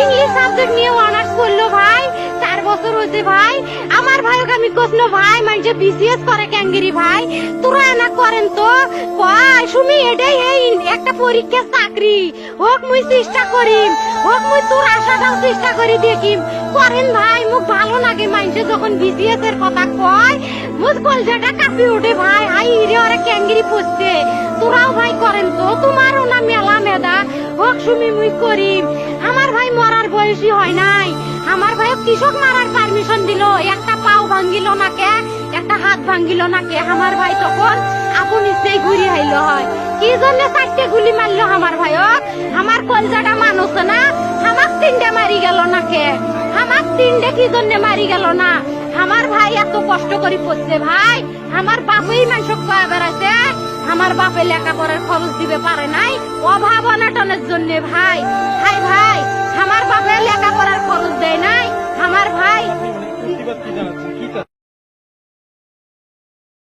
English subject নিয়ে honours করল ভাই, চার বছর ভাই। আমার ভাই মানে করে ভাই, তোরা করেন তো? কয় শুনি এই একটা চাকরি। হোক মুই চেষ্টা হোক তোর চেষ্টা করি করেন ভাই ভালো লাগে যখন এর কাঁপি ওঠে ভাই। হাই পড়ছে। তোরাও ভাই করেন তো, তোমারও মুই করিম আমার ভাই মরার বয়সী হয় নাই। আমার ভাই কৃষক মারার পারমিশন দিল। একটা পাও ভাঙ্গিল না কে একটা হাত ভাঙ্গিল না কে আমার ভাই তখন ঘুরি আইল হয়। কি জন্য চারটে গুলি মারলো আমার ভাইক আমার কলজাটা মানুষ না। আমার তিনটে মারি গেল না কে আমার তিনটে কি জন্য মারি গেল না? আমার ভাই এত কষ্ট করে পড়ছে ভাই। আমার বাপই মানুষ কয়া বেড়াইছে। আমার বাপে লেখাপড়ার খরচ দিবে পারে নাই? অভাব অনাটনের জন্য ভাই। ভাই ভাই, আমার বাপে লেখাপড়ার খরচ দেয় নাই? আমার ভাই